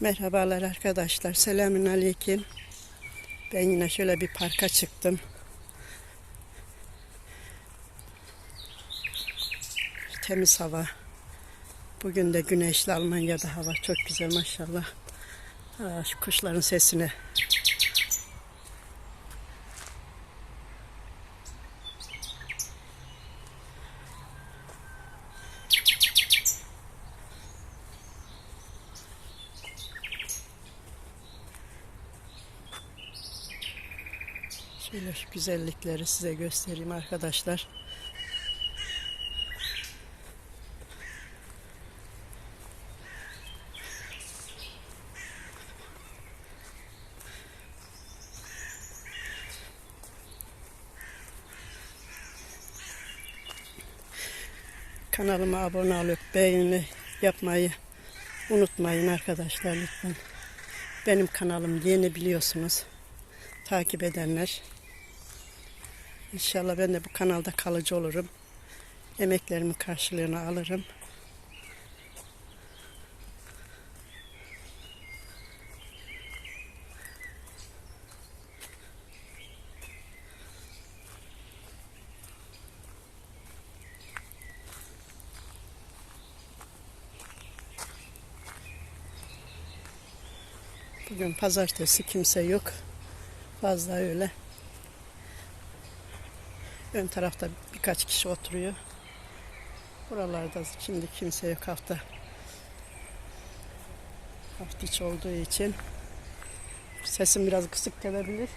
Merhabalar arkadaşlar. Selamün aleyküm. Ben yine şöyle bir parka çıktım. Temiz hava. Bugün de güneşli Almanya'da hava çok güzel maşallah. Aa, şu kuşların sesine. Şöyle şu güzellikleri size göstereyim arkadaşlar. Kanalıma abone olup beğeni yapmayı unutmayın arkadaşlar lütfen. Benim kanalım yeni biliyorsunuz. Takip edenler. İnşallah ben de bu kanalda kalıcı olurum. Emeklerimin karşılığını alırım. Bugün pazartesi kimse yok. Fazla öyle. Ön tarafta birkaç kişi oturuyor. Buralarda şimdi kimse yok hafta. Hafta içi olduğu için. Sesim biraz kısık gelebilir.